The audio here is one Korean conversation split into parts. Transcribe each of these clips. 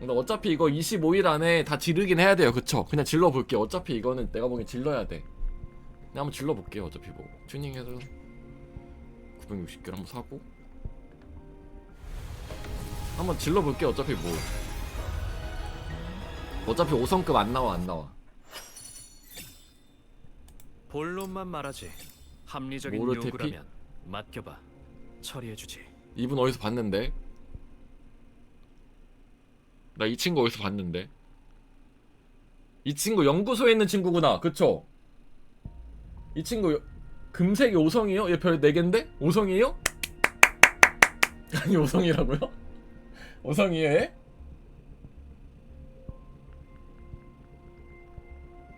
근데 어차피 이거 25일 안에 다 지르긴 해야 돼요 그쵸? 그냥 질러볼게 어차피 이거는 내가 보기엔 질러야 돼 그냥 한번 질러볼게요 어차피 뭐 튜닝해서 960개를 한번 사고 한번 질러볼게 어차피 뭐 어차피 5성급 안 나와 안 나와 본론만 말하지. 합리적인 모르테피? 요구라면 맡겨봐. 처리해주지. 이분 어디서 봤는데? 나 이 친구 어디서 봤는데? 이 친구 연구소에 있는 친구구나. 그쵸? 이 친구 여- 금색이 5성이요? 얘별 4개인데? 5성이에요? 아니 5성이라고요? 5성이에요 얘?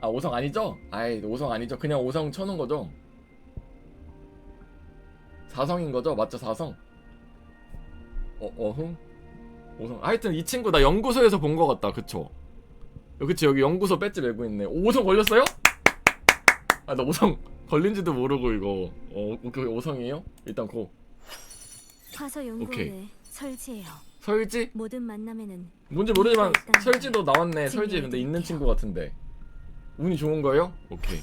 아 5성 아니죠? 아이 5성 아니죠? 그냥 5성 쳐놓은 거죠? 4성인 거죠? 맞죠 4성? 어, 어흥? 오성. 하여튼 이 친구 나 연구소에서 본거 같다. 그쵸? 여, 그치, 여기 연구소 배지 메고 있네. 오성 걸렸어요? 아, 나 오성 걸린지도 모르고 이거. 어, 오케이, 오성이에요? 일단 고. 화서 오케이. 연구원의 설지예요. 설지? 모든 만남에는 뭔지 모르지만 설지도 나왔네. 설지 근데 있는. 친구 같은데. 운이 좋은 거예요? 오케이.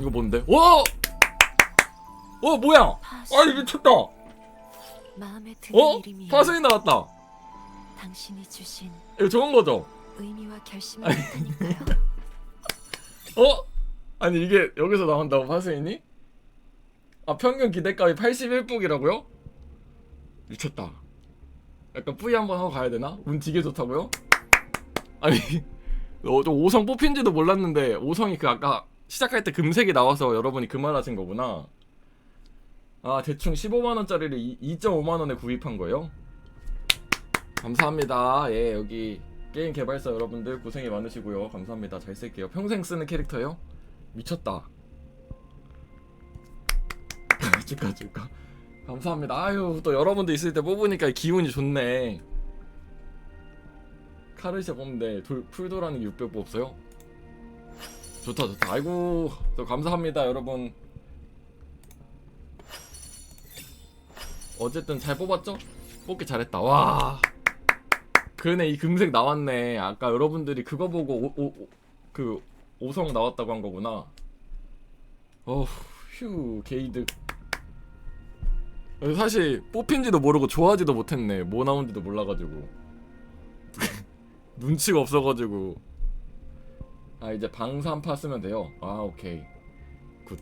이거 뭔데? 와! 어, 뭐야? 아니, 미쳤다! 어? 마음에 드는 이름이 파수이 나왔다! 당신이 주신 이거 좋은 거죠? 의미와 결심을 했다니까요. 어? 아니 이게 여기서 나온다고 파수인이? 아 평균 기대값이 81북이라고요? 미쳤다 약간 뿌이 한번 하고 가야 되나? 운 되게 좋다고요? 아니 어, 저 5성 뽑힌지도 몰랐는데 5성이 그 아까 시작할 때 금색이 나와서 여러분이 그 말 하신 거구나 아 대충 15만원짜리를 2.5만원에 구입한 거예요? 감사합니다 예 여기 게임 개발사 여러분들 고생이 많으시고요. 감사합니다. 잘 쓸게요. 평생 쓰는 캐릭터요? 미쳤다. 축하 축하. 감사합니다. 아유 또 여러분들 있을 때 뽑으니까 기운이 좋네. 카르시아 뽑는데 돌, 풀도라는 600 뽑었어요? 좋다 좋다. 아이고 또 감사합니다 여러분. 어쨌든 잘 뽑았죠? 뽑기 잘했다. 와. 그네 이 금색 나왔네. 아까 여러분들이 그거 보고 오, 오, 오, 그 5성 나왔다고 한 거구나. 어휴, 휴, 게이득. 어, 사실 뽑힌지도 모르고 좋아하지도 못했네. 뭐 나온지도 몰라가지고. 눈치가 없어가지고. 아 이제 방산파 쓰면 돼요. 아 오케이. 굿.